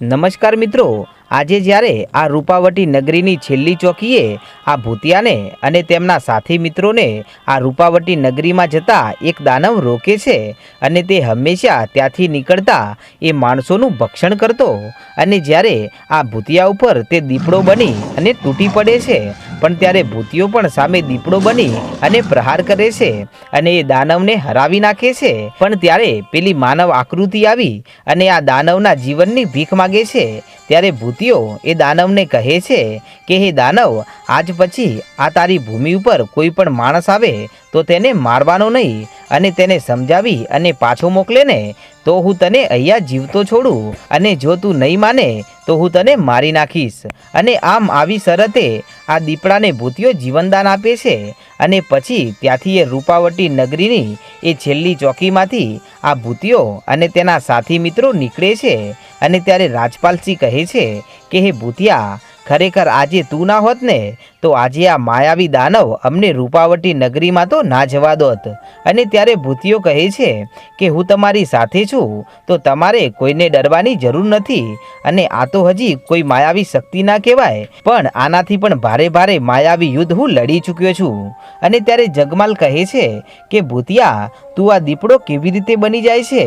નમસ્કાર મિત્રો, આજે જ્યારે આ રૂપાવટી નગરીની છેલ્લી ચોકીએ આ ભૂતિયાને અને તેમના સાથી મિત્રોને આ રૂપાવટી નગરીમાં જતા એક દાનવ રોકે છે અને તે હંમેશા ત્યાંથી નીકળતા એ માણસોનું ભક્ષણ કરતો અને જ્યારે આ ભૂતિયા ઉપર તે દીપડો બની અને તૂટી પડે છે પણ ત્યારે ભૂતિઓ પણ સામે દીપડો બની અને પ્રહાર કરે છે અને એ દાનવને હરાવી નાખે છે. પણ ત્યારે પેલી માનવ આકૃતિ આવી અને આ દાનવના જીવનની ભીખ માગે છે. ત્યારે ભૂતિઓ એ દાનવને કહે છે કે, હે દાનવ, આજ પછી આ તારી ભૂમિ ઉપર કોઈ પણ માણસ આવે તો તેને મારવાનો નહીં અને તેને સમજાવી અને પાછો મોકલે ને. તો હું તને અહીંયા જીવતો છોડું અને જો તું નહીં માને તો હું તને મારી નાખીશ. અને આમ આવી શરતે આ દીપડાને ભૂતિયો જીવનદાન આપે છે. અને પછી ત્યાંથી એ રૂપાવટી નગરીની એ છેલ્લી ચોકીમાંથી આ ભૂતિયો અને તેના સાથી મિત્રો નીકળે છે. અને ત્યારે રાજપાલસિંહ કહે છે કે, હે ભૂતિયા, ખરેખર આજે તું ના હોત ને તો આજે આ માયાવી દાનવ અમને રૂપાવટી નગરીમાં તો ના જવા દોત. અને ત્યારે ભૂતિયો કહે છે કે હું તમારી સાથે છું, તો તમારે કોઈને ડરવાની જરૂર નથી. અને આ તો હજી કોઈ માયાવી શક્તિ ના કહેવાય, પણ આનાથી પણ ભારે ભારે માયાવી યુદ્ધ હું લડી ચૂક્યો છું. અને ત્યારે જગમાલ કહે છે કે, ભૂતિયા, તું આ દીપડો કેવી રીતે બની જાય છે?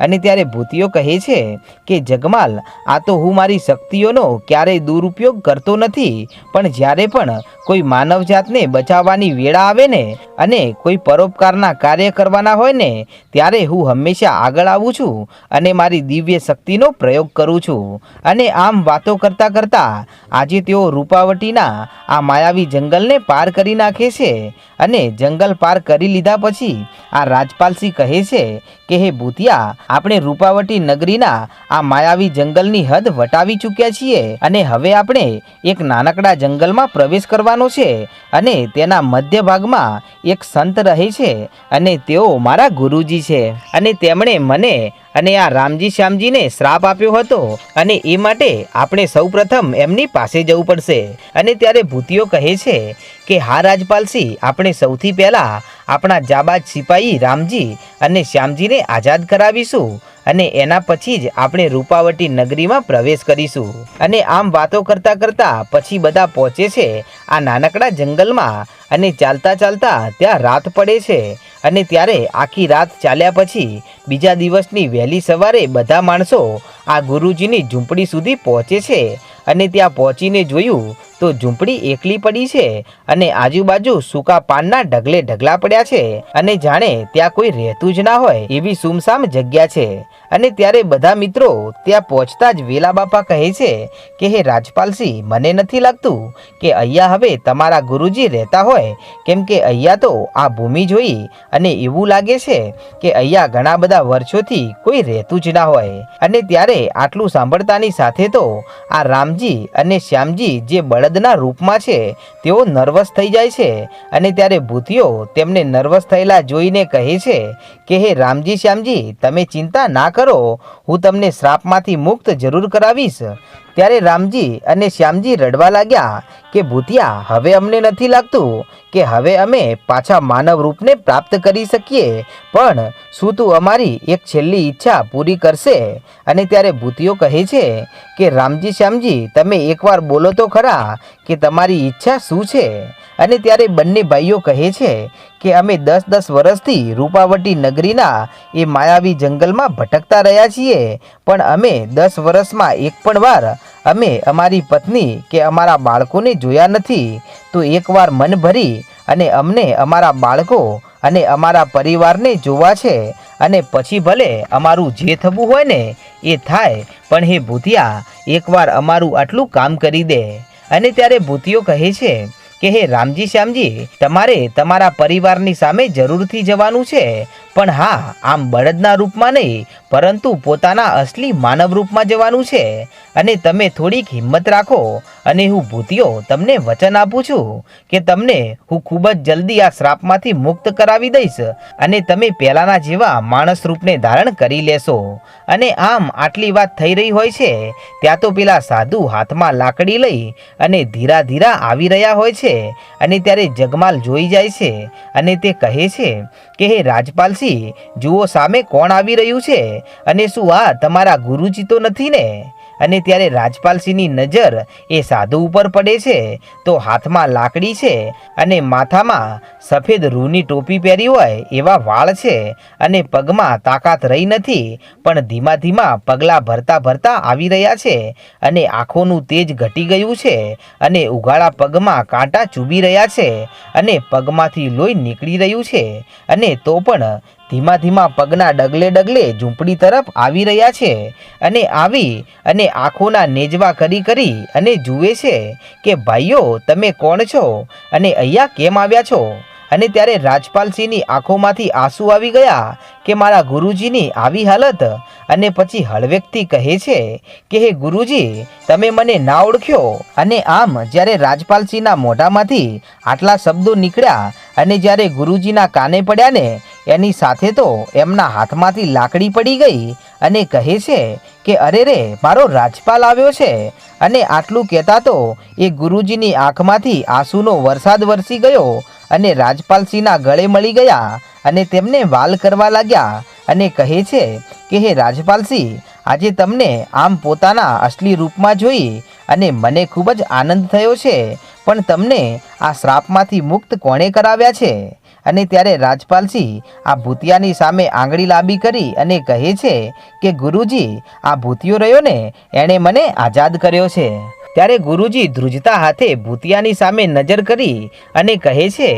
અને ત્યારે ભૂતિયો કહે છે કે, જગમાલ, આ તો હું મારી શક્તિઓનો ક્યારેય દુરુપયોગ કરતો નથી, પણ જ્યારે પણ કોઈ માનવ જાતને બચાવવાની વેળા આવે ને અને કોઈ પરોપકારના કાર્ય કરવાના હોય ને, ત્યારે હું હંમેશા આગળ આવું છું અને મારી દિવ્ય શક્તિનો પ્રયોગ કરું છું. અને આમ વાતો કરતાં કરતાં આજે તેઓ રૂપાવટીના આ માયાવી જંગલને પાર કરી નાખે છે અને જંગલ પાર કરી લીધા પછી આ રાજપાલસિંહ કહે છે કે, હે ભૂતિયા, આપણે રૂપાવટી નગરીના આ માયાવી જંગલની હદ વટાવી ચૂક્યા છીએ અને હવે આપણે એક નાનકડા જંગલમાં પ્રવેશ કરવાનો છે અને તેના મધ્ય ભાગમાં એક સંત રહે છે અને તેઓ મારા ગુરુજી છે. અને તેમણે મને અને આ રામજી શ્યામજીને શ્રાપ આપ્યો હતો અને એ માટે આપણે સૌપ્રથમ એમની પાસે જવું પડશે. અને ત્યારે ભૂતિયો કહે છે કે, હા રાજપાલસિંહ આપણે સૌથી પહેલાં આપણા જાબાજ સિપાહી રામજી અને શ્યામજીને આઝાદ કરાવીશું. અને એના પછી જ આપણે રૂપાવટી નગરીમાં પ્રવેશ કરીશું. અને આમ વાતો કરતાં કરતાં પછી બધા પહોંચે છે આ નાનકડા જંગલમાં. અને ચાલતા ચાલતા ત્યાં રાત પડે છે. અને ત્યારે આખી રાત ચાલ્યા પછી બીજા દિવસની વહેલી સવારે બધા માણસો આ ગુરુજીની ઝૂંપડી સુધી પહોંચે છે. અને ત્યાં પહોંચીને જોયું તો ઝૂંપડી એકલી પડી છે અને આજુબાજુ સૂકા પાનના ઢગલે ઢગલા પડ્યા છે અને જાણે ત્યાં કોઈ રહેતું જ ના હોય એવી સુમસામ જગ્યા છે. અને ત્યારે બધા મિત્રો ત્યાં પહોંચતા જ વેલા બાપા કહે છે કે, હે રાજપાલસિંહ, મને નથી લાગતું કે અહીંયા હવે તમારા ગુરુજી રહેતા હોય. કેમ કે અહીંયા તો આ ભૂમિ જોઈ અને એવું લાગે છે કે અહીંયા ઘણા બધા વર્ષોથી કોઈ રહેતું જ ના હોય. અને ત્યારે આટલું સાંભળતાની સાથે તો આ રામજી અને શ્યામજી જે બળદના રૂપમાં છે, તેઓ નર્વસ થઈ જાય છે અને ત્યારે ભૂતિઓ તેમને નર્વસ થયેલા જોઈને કહે છે કે, હે રામજી, શ્યામજી, તમે ચિંતા ના કરો. હું તમને શ્રાપમાંથી મુક્ત જરૂર કરાવીશ. ત્યારે રામજી અને શ્યામજી રડવા લાગ્યા કે ભૂતિયા, હવે અમને નથી લાગતું કે હવે અમે પાછા માનવ રૂપને પ્રાપ્ત કરી શકીએ. પણ શું તું અમારી એક છેલ્લી ઈચ્છા પૂરી કરશે? અને ત્યારે ભૂતિઓ કહે છે કે, રામજી, શ્યામજી, તમે એકવાર બોલો તો ખરા કે તમારી ઈચ્છા શું છે? અને ત્યારે બંને ભાઈઓ કહે છે કે અમે દસ દસ વર્ષથી રૂપાવટી નગરીના એ માયાવી જંગલમાં ભટકતા રહ્યા છીએ. પણ અમે દસ વર્ષમાં એક પણ વાર અમે અમારી પત્ની કે અમારા બાળકોને જોયા નથી. તો એકવાર મન ભરી અને અમને અમારા બાળકો અને અમારા પરિવારને જોવા છે અને પછી ભલે અમારું જે થવું હોય ને એ થાય, પણ હે ભૂતિયા, એકવાર અમારું આટલું કામ કરી દે. અને ત્યારે ભૂતિયો કહે છે કે હે રામજી શ્યામજી તમારે તમારા પરિવારની સામે જરૂરથી જવાનું છે. પણ હા, આમ બળદના રૂપમાં નહીં, પરંતુ પોતાના અસલી માનવ રૂપમાં જવાનું છે. અને તમે થોડીક હિંમત રાખો, અને હું ભૂતિયો તમને વચન આપું છું કે તમને હું ખૂબ જ જલ્દી આ શ્રાપમાંથી મુક્ત કરાવી દઈશ અને તમે પહેલાંના જેવા માણસ રૂપને ધારણ કરી લેશો. અને આમ આટલી વાત થઈ રહી હોય છે, ત્યાં તો પેલા સાધુ હાથમાં લાકડી લઈ અને ધીરા ધીરા આવી રહ્યા હોય છે અને ત્યારે જગમાલ જોઈ જાય છે અને તે કહે છે કે, હે રાજપાલસિંહ જુઓ સામે કોણ આવી રહ્યું છે? અને શું આ તમારા ગુરુજી તો નથી ને? અને ત્યારે રાજપાલસિંહની નજર એ સાધુ ઉપર પડે છે, તો હાથમાં લાકડી છે અને માથામાં સફેદ રૂની ટોપી પહેરી હોય એવા વાળ છે અને પગમાં તાકાત રહી નથી, પણ ધીમા ધીમા પગલાં ભરતા ભરતા આવી રહ્યા છે અને આંખોનું તેજ ઘટી ગયું છે અને ઉઘાડા પગમાં કાંટા ચૂબી રહ્યા છે અને પગમાંથી લોહી નીકળી રહ્યું છે અને તો પણ ધીમા ધીમા પગના ડગલે ડગલે ઝૂંપડી તરફ આવી રહ્યા છે અને આવી અને આંખોના નેજવા કરી કરી અને જુએ છે કે, ભાઈઓ, તમે કોણ છો? અને અહીંયા કેમ આવ્યા છો? અને ત્યારે રાજપાલસિંહની આંખોમાંથી આંસુ આવી ગયા કે, મારા ગુરુજીની આવી હાલત. અને પછી હળવેકથી કહે છે કે, હે ગુરુજી, તમે મને ના ઓળખ્યો. અને આમ જ્યારે રાજપાલસિંહના મોઢામાંથી આટલા શબ્દો નીકળ્યા અને જ્યારે ગુરુજીના કાને પડ્યા ને એની સાથે તો એમના હાથમાંથી લાકડી પડી ગઈ અને કહે છે કે, અરે રે, મારો રાજપાલ આવ્યો છે. અને આટલું કહેતા તો એ ગુરુજીની આંખમાંથી આંસુનો વરસાદ વરસી ગયો અને રાજપાલસિંહના ગળે મળી ગયા અને તેમને વાલ કરવા લાગ્યા અને કહે છે કે, હે રાજપાલસિંહ, આજે તમને આમ પોતાના અસલી રૂપમાં જોઈ અને મને ખૂબ જ આનંદ થયો છે, પણ તમને આ શ્રાપમાંથી મુક્ત કોણે કરાવ્યા છે? અને ત્યારે રાજપાલસિંહ આ ભૂતિયાની સામે આંગળી લાંબી કરી અને કહે છે કે ગુરુજી, આ ભૂતિયો રહ્યો ને એણે મને આઝાદ કર્યો છે. ત્યારે ગુરુજી ધ્રુજતા હાથે ભૂતિયાની સામે નજર કરી અને કહે છે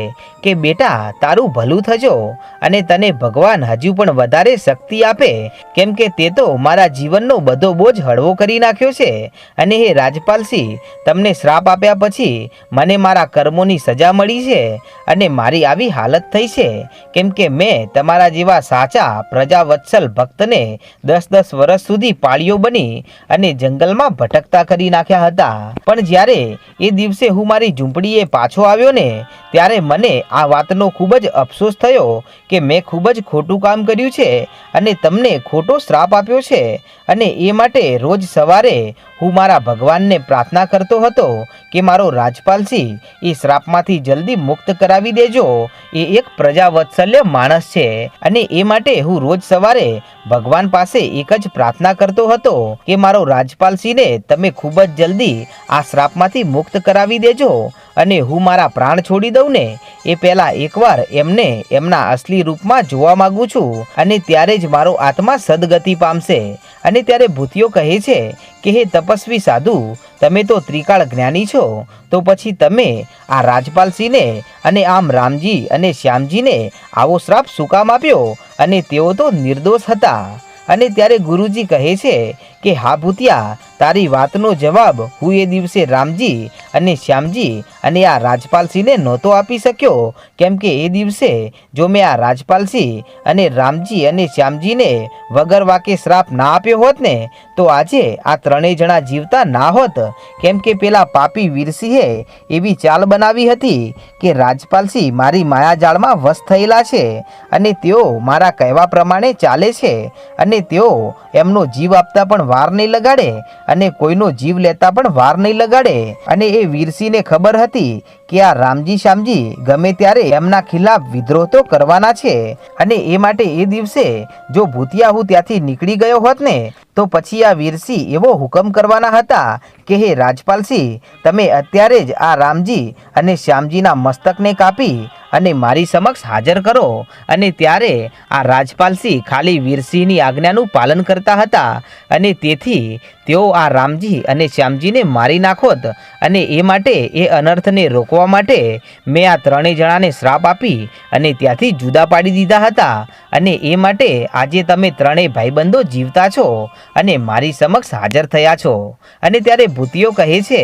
કે, બેટા, તારું ભલું થજો અને તને ભગવાન હજુ પણ વધારે શક્તિ આપે, કેમ કે તે તો મારા જીવનનો બધો બોજ હળવો કરી નાખ્યો છે. અને હે રાજપાલસિંહ, તમને શ્રાપ આપ્યા પછી મને મારા કર્મોની સજા મળી છે અને મારી આવી હાલત થઈ છે, કેમ કે મેં તમારા જેવા સાચા પ્રજાવત્સલ ભક્તને દસ દસ વર્ષ સુધી પાળીઓ બની અને જંગલમાં ભટકતા કરી નાખ્યા હતા. પણ જ્યારે એ દિવસે હું મારી ઝૂંપડીએ પાછો આવ્યો ને, ત્યારે મને આ વાતનો ખૂબ જ અફસોસ થયો કે મેં ખૂબ જ ખોટું કામ કર્યું છે અને તમને ખોટો શ્રાપ આપ્યો છે અને એ માટે રોજ સવારે હું મારા ભગવાનને પ્રાર્થના કરતો હતો કે મારો રાજપાલસિંહ એ શ્રાપમાંથી જલ્દી મુક્ત કરાવી દેજો. એ એક પ્રજાવત્સલ્ય માણસ છે અને એ માટે હું રોજ સવારે ભગવાન પાસે એક જ પ્રાર્થના કરતો હતો કે મારો રાજપાલસિંહને તમે ખૂબ જ જલ્દી આ શ્રાપમાંથી મુક્ત કરાવી દેજો. અને હું મારા પ્રાણ છોડી દઉં ને, એ પહેલાં એકવાર એમને એમના અસલી રૂપમાં જોવા માગું છું અને ત્યારે જ મારો આત્મા સદગતિ પામશે. અને ત્યારે ભૂતિયો કહે છે કે, હે તપસ્વી સાધુ, તમે તો ત્રિકાળ જ્ઞાની છો, તો પછી તમે આ રાજપાલસિંહને અને આમ રામજી અને શ્યામજીને આવો શ્રાપ શું કામ આપ્યો? અને તેઓ તો નિર્દોષ હતા. અને ત્યારે ગુરુજી કહે છે કે, હા ભૂતિયા, તારી વાતનો જવાબ હું એ દિવસે રામજી અને શ્યામજી અને આ રાજપાલસિંહને નહોતો આપી શક્યો. કેમ કે એ દિવસે જો મેં આ રાજપાલસિંહ અને રામજી અને શ્યામજીને વગર વાકે શ્રાપ ના આપ્યો હોત ને, તો આજે આ ત્રણેય જણા જીવતા ના હોત. કેમ કે પેલા પાપી વીરસિંહે એવી ચાલ બનાવી હતી કે રાજપાલસિંહ મારી માયાજાળમાં વશ થયેલા છે અને તેઓ મારા કહેવા પ્રમાણે ચાલે છે અને તેઓ એમનો જીવ આપતા પણ વાર નહીં લગાડે અને કોઈનો જીવ લેતા પણ વાર નહીં લગાડે. અને એ વીરસિંહને ખબર હતી કે આ રામજી શ્યામજી ગમે ત્યારે એમના ખિલાફ વિદ્રોહ તો કરવાના છે. અને એ માટે એ દિવસે જો ભૂતિયા હું ત્યાંથી નીકળી ગયો હોત ને, તો પછી આ વીરસિંહ એવો હુકમ કરવાના હતા કે, હે રાજપાલસિંહ, તમે અત્યારે જ આ રામજી અને શ્યામજીના મસ્તકને કાપી અને મારી સમક્ષ હાજર કરો અને ત્યારે આ રાજપાલસિંહ ખાલી વીરસિંહની આજ્ઞાનું પાલન કરતા હતા અને તેથી તેઓ આ રામજી અને શ્યામજીને મારી નાખોત અને એ માટે, એ અનર્થને રોકવા માટે મેં આ ત્રણેય જણાને શ્રાપ આપી અને ત્યાંથી જુદા પાડી દીધા હતા અને એ માટે આજે તમે ત્રણેય ભાઈબંધો જીવતા છો અને મારી સમક્ષ હાજર થયા છો. અને ત્યારે ભૂતિઓ કહે છે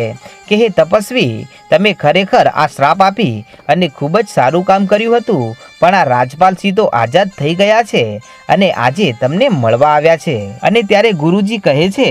કે, હે તપસ્વી, તમે ખરેખર આ શ્રાપ આપી અને ખૂબ જ સારું કામ કર્યું હતું. પણ આ રાજપાલસિંહ તો આઝાદ થઈ ગયા છે અને આજે તમને મળવા આવ્યા છે. અને ત્યારે ગુરુજી કહે છે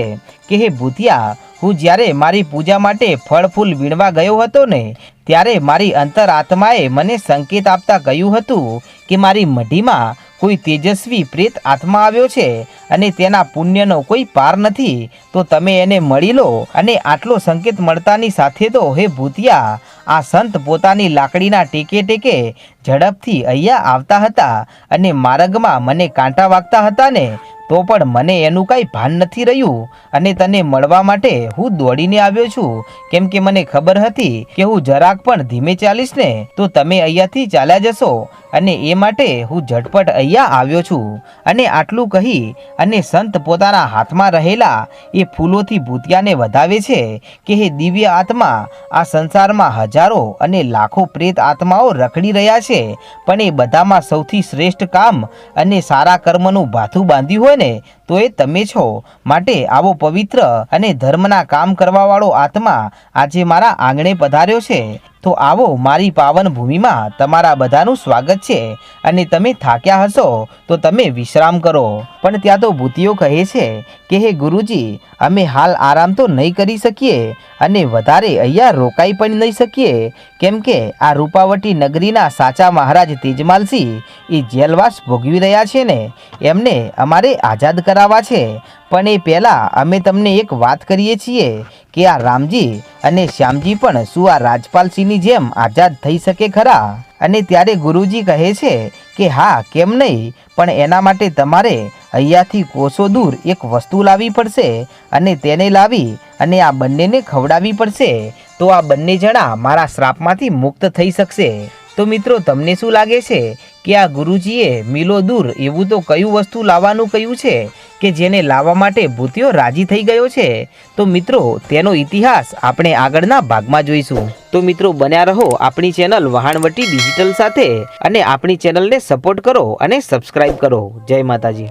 કે, હે ભૂતિયા, હું જ્યારે મારી પૂજા માટે ફળ ફૂલ વીણવા ગયો હતો ને, ત્યારે મારી અંતર આત્માએ મને સંકેત આપતા કહ્યું હતું કે, મારી મઢીમાં કોઈ તેજસ્વી પ્રેત આત્મા આવ્યો છે અને તેના પુણ્યનો કોઈ પાર નથી. તો તમે એને મળી લો અને આટલો સંકેત મળતાની સાથે તો, હે ભૂતિયા આ સંત પોતાની લાકડીના ટેકે ટેકે ઝડપથી અહીંયા આવતા હતા અને માર્ગમાં મને કાંટા વાગતા હતા ને તો પણ મને એનું કાંઈ ભાન નથી રહ્યું અને તને મળવા માટે હું દોડીને આવ્યો છું. કેમ કે મને ખબર હતી કે હું જરાક પણ ધીમે ચાલીશ ને, તો તમે અહીંયાથી ચાલ્યા જશો અને એ માટે હું ઝટપટ અહીંયા આવ્યો છું. અને આટલું કહી અને સંત પોતાના હાથમાં રહેલા એ ફૂલોથી ભૂતિયાને વધાવે છે કે હે દિવ્ય આત્મા, આ સંસારમાં હજારો અને લાખો પ્રેત આત્માઓ રખડી રહ્યા છે, પણ એ બધામાં સૌથી શ્રેષ્ઠ કામ અને સારા કર્મનું ભાથું બાંધ્યું હોય ને tiene તો એ તમે છો. માટે આવો પવિત્ર અને ધર્મના કામ કરવાવાળો આત્મા આજે મારા આંગણે પધાર્યો છે. તો આવો મારી પાવન ભૂમિમાં તમારા બધાનું સ્વાગત છે અને તમે થાક્યા હશો, તો તમે વિશ્રામ કરો. પણ ત્યાં તો ભૂતિઓ કહે છે કે, હે ગુરુજી, અમે હાલ આરામ તો નહીં કરી શકીએ અને વધારે અહીંયા રોકાઈ પણ નહીં શકીએ. કેમ કે આ રૂપાવટી નગરીના સાચા મહારાજ તેજમાલસિંહ એ જેલવાસ ભોગવી રહ્યા છે ને. એમને અમારે આઝાદ કરાવવા છે. પણ એ પહેલાં અમે તમને એક વાત કરીએ છીએ કે આ રામજી અને શ્યામજી પણ શું આ રાજપાલસિંહની જેમ આઝાદ થઈ શકે ખરા? અને ત્યારે ગુરુજી કહે છે કે હા, કેમ નહીં? પણ એના માટે તમારે અહીંયાથી કોસો દૂર એક વસ્તુ લાવવી પડશે અને તેને લાવી અને આ બંનેને ખવડાવવી પડશે. તો આ બંને જણા મારા શ્રાપમાંથી મુક્ત થઈ શકશે. તો મિત્રો, તમને શું લાગે છે કે આ ગુરુજીએ મિલો દૂર એવું તો કયું વસ્તુ લાવવાનું કહ્યું છે કે જેને લાવવા માટે ભૂતિયો રાજી થઈ ગયો છે? તો મિત્રો, તેનો ઇતિહાસ આપણે આગળના ભાગમાં જોઈશું. તો મિત્રો, બન્યા રહો આપણી ચેનલ વહાણવટી ડિજિટલ સાથે અને આપણી ચેનલને સપોર્ટ કરો અને સબસ્ક્રાઈબ કરો. જય માતાજી.